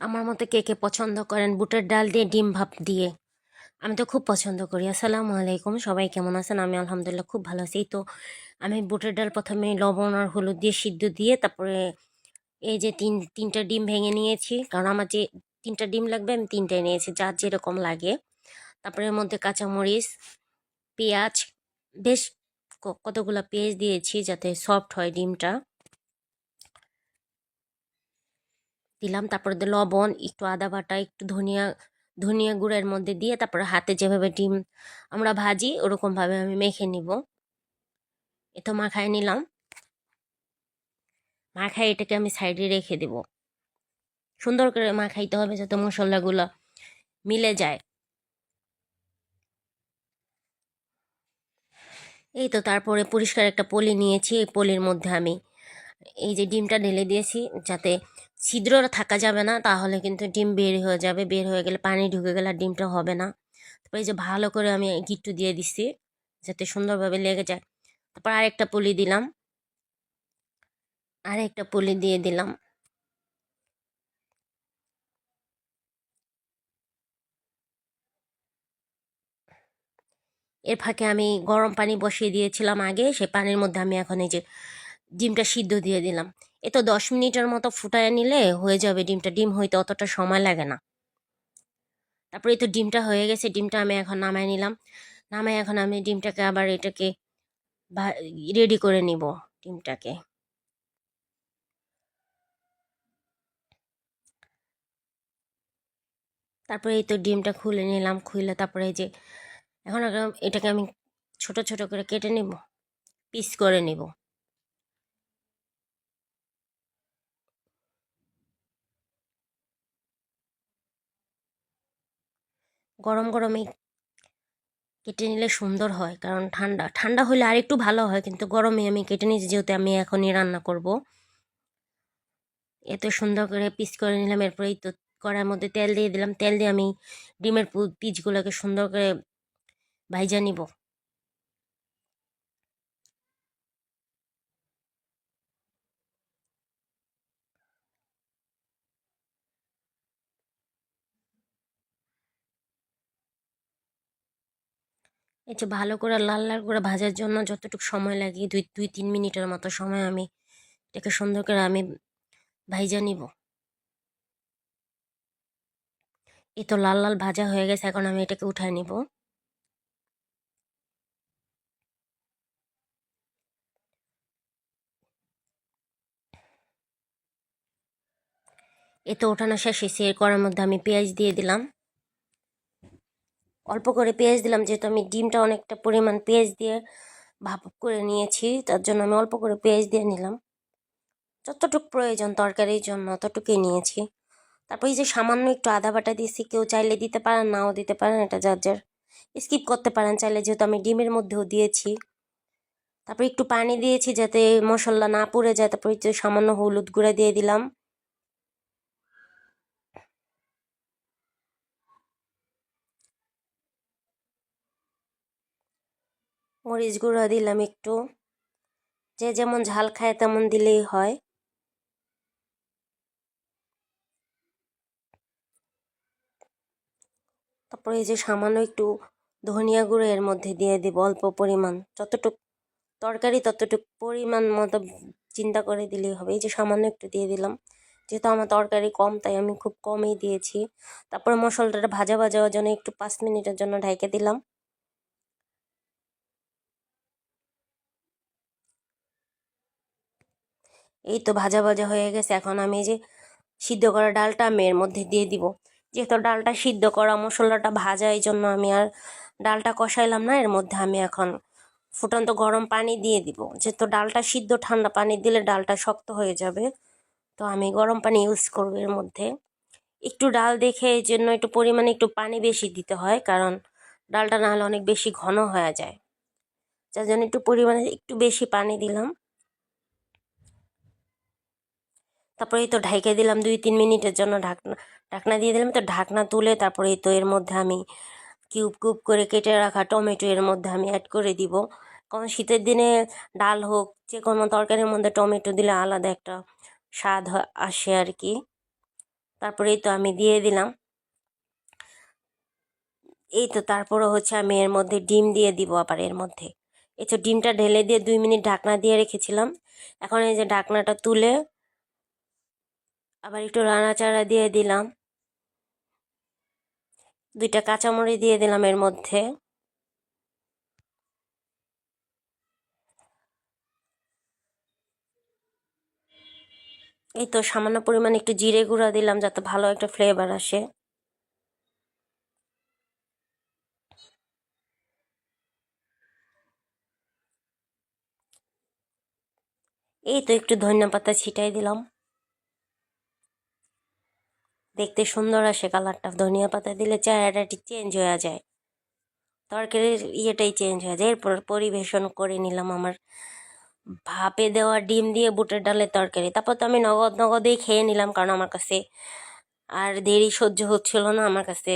আমার মতো কে কে পছন্দ করেন? বুটের ডাল দিয়ে, ডিম ভাপ দিয়ে। আমি তো খুব পছন্দ করি। আসসালামু আলাইকুম। সবাই কেমন আছেন? আমি আলহামদুলিল্লাহ খুব ভালো আছি। তো আমি বুটের ডাল প্রথমে লবণ আর হলুদ দিয়ে সিদ্ধ দিয়ে তারপরে এই যে তিন, তিনটা ডিম ভেঙে নিয়েছি। কারণ আমার যে তিনটা ডিম লাগবে, আমি তিনটাই নিয়েছি যার যেরকম লাগে। তারপরে এর মধ্যে কাঁচামরিচ, পেঁয়াজ, বেশ কতগুলো পেঁয়াজ দিয়েছি যাতে সফট হয় ডিমটা। দিলাম। তারপরে লবণ, একটু আদা বাটা, একটু ধনিয়া ধনিয়া গুঁড়ের মধ্যে দিয়ে তারপরে হাতে যেভাবে ডিম আমরা ভাজি, ওরকমভাবে আমি মেখে নিব। এ তো মাখায় নিলাম। মাখায় এটাকে আমি সাইডে রেখে দেব। সুন্দর করে মাখাইতে হবে যাতে মশলাগুলো মিলে যায়। এই তো তারপরে পরিষ্কার একটা পলি নিয়েছি। এই পলির মধ্যে আমি এই যে ডিমটা ঢেলে দিয়েছি যাতে ছিদ্র থাকা যাবে না, তাহলে কিন্তু ডিম বের হয়ে যাবে, বের হয়ে গেলে পানি ঢুকে গেলে ডিমটা হবে না। তারপর এই যে ভালো করে আমি গিট্টু দিয়ে দিচ্ছি যাতে সুন্দরভাবে লেগে যায়। তারপর আরেকটা পুলি দিলাম। আরেকটা পুলি দিয়ে দিলাম। এর ফাঁকে আমি গরম পানি বসিয়ে দিয়েছিলাম আগে, সে পানির মধ্যে আমি এখন এই যে ডিমটা সিদ্ধ দিয়ে দিলাম। এ তো দশ মিনিটের মতো ফুটায় নিলে হয়ে যাবে ডিমটা। ডিম হইতে অতটা সময় লাগে না। তারপরে তো ডিমটা হয়ে গেছে। ডিমটা আমি এখন নামাই নিলাম। নামাই এখন আমি ডিমটাকে আবার এটাকে রেডি করে নিব ডিমটাকে। তারপরে এই তো ডিমটা খুলে নিলাম। খুলে তারপরে যে এখন এটাকে আমি ছোট ছোট করে কেটে নিব। পিস করে নিব। গরম গরমেই কেটে নিলে সুন্দর হয়, কারণ ঠান্ডা ঠান্ডা হলে আর একটু ভালো হয়, কিন্তু গরমে আমি কেটে নিয়েছি, যেহেতু আমি এখনই রান্না করব। এত সুন্দর করে পিস করে নিলাম, এরপরে এই তো কড়ার মধ্যে তেল দিয়ে দিলাম, তেল দিয়ে আমি ডিমের পিচগুলোকে সুন্দর করে ভাইজা নিব। যে ভালো করে লাল লাল করে ভাজার জন্য যতটুকু সময় লাগে, দুই দুই, তিন মিনিটের মতো সময় আমি এটাকে সুন্দর করে আমি ভাইজা নিব। এই তো লাল লাল ভাজা হয়ে গেছে, এখন আমি এটাকে উঠায় নিব। এ তো ওঠানো শেষ হয়েছে এর করার মধ্যে আমি পেঁয়াজ দিয়ে দিলাম। অল্প করে পেঁয়াজ দিলাম, যেহেতু আমি ডিমটা অনেকটা পরিমাণ পেঁয়াজ দিয়ে ভাপ করে নিয়েছি, তার জন্য আমি অল্প করে পেঁয়াজ দিয়ে নিলাম। যতটুকু প্রয়োজন তরকারির জন্য ততটুকুই নিয়েছি। তারপর এই যে সামান্য একটু আদা বাটা দিয়েছি, কেউ চাইলে দিতে পারেন, নাও দিতে পারেন, এটা যার যার স্কিপ করতে পারেন, চাইলে যেহেতু আমি ডিমের মধ্যেও দিয়েছি। তারপর একটু পানি দিয়েছি যাতে মশলা না পুড়ে যায়, তারপর একটু সামান্য হলুদ গুঁড়া দিয়ে দিলাম। মরিচ গুঁড়া দিলাম একটু। যে যেমন ঝাল খায় তেমন দিলেই হয়। তারপরে এই যে সামান্য একটু ধনিয়া গুঁড়ো এর মধ্যে দিয়ে দিব অল্প পরিমাণ। যতটুক তরকারি ততটুক পরিমাণ মতো চিন্তা করে দিলেই হবে। এই যে সামান্য একটু দিয়ে দিলাম। যেহেতু আমার তরকারি কম, তাই আমি খুব কমই দিয়েছি। তারপরে মশলাটা ভাজা ভাজা জন্য একটু পাঁচ মিনিটের জন্য ঢাইকে দিলাম। এই তো ভাজা ভাজা হয়ে গেছে। এখন আমি যে সিদ্ধ করা ডালটা আমি এর মধ্যে দিয়ে দিব। যেহেতু ডালটা সিদ্ধ করা, মশলাটা ভাজা, এই জন্য আমি আর ডালটা কষাইলাম না। এর মধ্যে আমি এখন ফুটন্ত গরম পানি দিয়ে দিব। যেহেতু ডালটা সিদ্ধ, ঠান্ডা পানি দিলে ডালটা শক্ত হয়ে যাবে। তো আমি গরম পানি ইউজ করব এর মধ্যে। একটু ডাল দেখে এই জন্য একটু পরিমাণে একটু পানি বেশি দিতে হয়, কারণ ডালটা না হলে অনেক বেশি ঘন হয়ে যায়। যার জন্য একটু পরিমাণে একটু বেশি পানি দিলাম। তারপরে তো ঢাইকে দিলাম দুই তিন মিনিটের জন্য ঢাকনা ঢাকনা দিয়ে দিলাম, তো ঢাকনা তুলে তারপরে তো এর মধ্যে আমি কিউব কিউব করে কেটে রাখা টমেটো এর মধ্যে আমি অ্যাড করে দিব। কারণ শীতের দিনে ডাল হোক, যে কোনো তরকারির মধ্যে টমেটো দিলে আলাদা একটা স্বাদ আসে আর কি। তারপরেই তো আমি দিয়ে দিলাম। এই তো তারপরে হচ্ছে আমি এর মধ্যে ডিম দিয়ে দিব আবার এর মধ্যে। এই তো ডিমটা ঢেলে দিয়ে দুই মিনিট ঢাকনা দিয়ে রেখেছিলাম। এখন এই যে ঢাকনাটা তুলে আবার একটু নাড়াচাড়া দিয়ে দিলাম। দুইটা কাঁচামরি দিয়ে দিলাম এর মধ্যে। এই তো সামান্য পরিমাণে একটু জিরে গুঁড়া দিলাম যাতে ভালো একটা ফ্লেভার আসে। এই তো একটু ধনিয়া পাতা ছিটাই দিলাম। দেখতে সুন্দর আসে কালারটা। ধনিয়া পাতা দিলে চেহারাটা চেঞ্জ হয়ে যায়। তরকারির ইয়েটাই চেঞ্জ হয়ে যায়। এরপর পরিবেশন করে নিলাম আমার ভাপে দেওয়া ডিম দিয়ে বুটের ডালের তরকারি। তারপর তো আমি নগদ, নগদেই খেয়ে নিলাম কারণ আমার কাছে আর দেরি সহ্য হচ্ছিল না। আমার কাছে